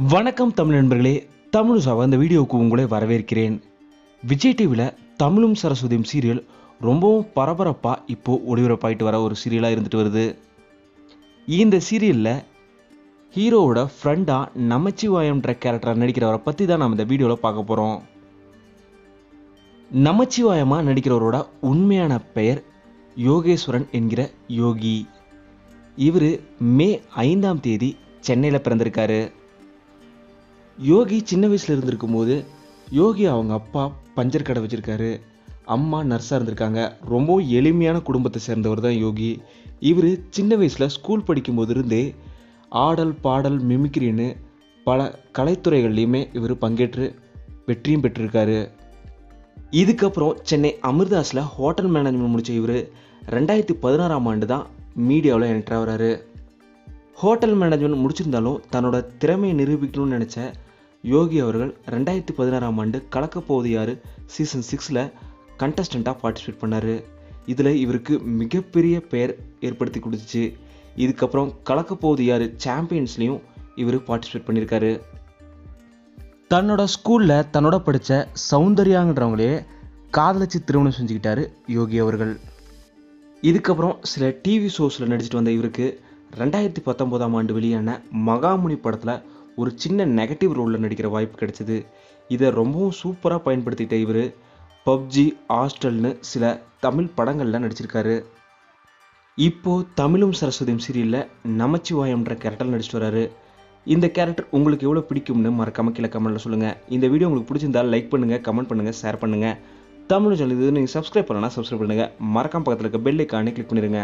வணக்கம் தமிழ் நண்பர்களே தமிழ் சாவா இந்த வீடியோவுக்கு உங்களை வரவேற்கிறேன். விஜய் டிவியில் தமிழும் சரஸ்வதியும் சீரியல் ரொம்பவும் பரபரப்பாக இப்போ ஒளிபரப்பாயிட்டு வர ஒரு சீரியலாக இருந்துட்டு வருது. இந்த சீரியலில் ஹீரோவோட ஃப்ரெண்டாக நமச்சிவாயம்ன்ற கேரக்டரை நடிக்கிறவரை பற்றி தான் நம்ம இந்த வீடியோவில் பார்க்க போகிறோம் நமச்சிவாயமாக நடிக்கிறவரோட உண்மையான பெயர் யோகேஸ்வரன் என்கிற யோகி. இவர் மே ஐந்தாம் தேதி சென்னையில் பிறந்திருக்காரு. யோகி சின்ன வயசில் இருந்திருக்கும் போது யோகி அவங்க அப்பா பஞ்சர் கடை வச்சிருக்காரு. அம்மா நர்ஸாக இருந்திருக்காங்க. ரொம்ப எளிமையான குடும்பத்தை சேர்ந்தவர் தான் யோகி. இவர் சின்ன வயசில் ஸ்கூல் படிக்கும்போது இருந்தே ஆடல் பாடல் மிமிக்ரின்னு பல கலைத்துறைகள்லையுமே இவர் பங்கேற்று வெற்றியும் பெற்றிருக்காரு. இதுக்கப்புறம் சென்னை அமிர்தாஸில் ஹோட்டல் மேனேஜ்மெண்ட் முடித்த இவர் ரெண்டாயிரத்தி பதினாறாம் ஆண்டு தான் மீடியாவில் என்ட்ராகிறாரு ஹோட்டல் மேனேஜ்மெண்ட் முடிச்சிருந்தாலும் தன்னோட திறமையை நிரூபிக்கணும்னு நினச்ச யோகி அவர்கள் ரெண்டாயிரத்தி பதினாறாம் ஆண்டு கலக்கப்போவது யார் சீசன் சிக்ஸில் கண்டஸ்டண்ட்டாக பார்ட்டிசிபேட் பண்ணார். இதில் இவருக்கு மிகப்பெரிய பெயர் ஏற்படுத்தி கொடுத்துச்சு. இதுக்கப்புறம் கலக்கப்போவது யார் சாம்பியன்ஸ்லேயும் இவர் பார்ட்டிசிபேட் பண்ணியிருக்காரு தன்னோட ஸ்கூலில் தன்னோட படித்த சௌந்தர்யாங்கிறவங்களே காதலிச்சு திருமணம் செஞ்சுக்கிட்டாரு யோகி அவர்கள். இதுக்கப்புறம் சில டிவி ஷோஸில் நடிச்சிட்டு வந்த இவருக்கு ரெண்டாயிரத்தி பத்தொம்போதாம் ஆண்டு வெளியான மகாமுனி படத்தில் ஒரு சின்ன நெகட்டிவ் ரோலில் நடிக்கிற வாய்ப்பு கிடைச்சிது. இதை ரொம்பவும் சூப்பராக பயன்படுத்திட்ட இவர் பப்ஜி ஹாஸ்டல்னு சில தமிழ் படங்களில் நடிச்சிருக்காரு. இப்போ தமிழும் சரஸ்வதியும் சீரியலில் நமச்சிவாயம்ன்ற கேரக்டர் நடிச்சிட்டு வராரு. இந்த கேரக்டர் உங்களுக்கு எவ்வளோ பிடிக்கும்னு மறக்காம கீழே கமெண்ட்டில் சொல்லுங்கள் இந்த வீடியோ உங்களுக்கு பிடிச்சிருந்தா லைக் பண்ணுங்கள் கமெண்ட் பண்ணுங்கள் ஷேர் பண்ணுங்கள் தமிழ் சொல்லி இது நீங்கள் சப்ஸ்கிரைப் பண்ணலன்னா சப்ஸ்கிரைப் பண்ணுங்கள் மறக்காம பக்கத்தில் இருக்க பெல் ஐக்கானே கிளிக் பண்ணிடுங்க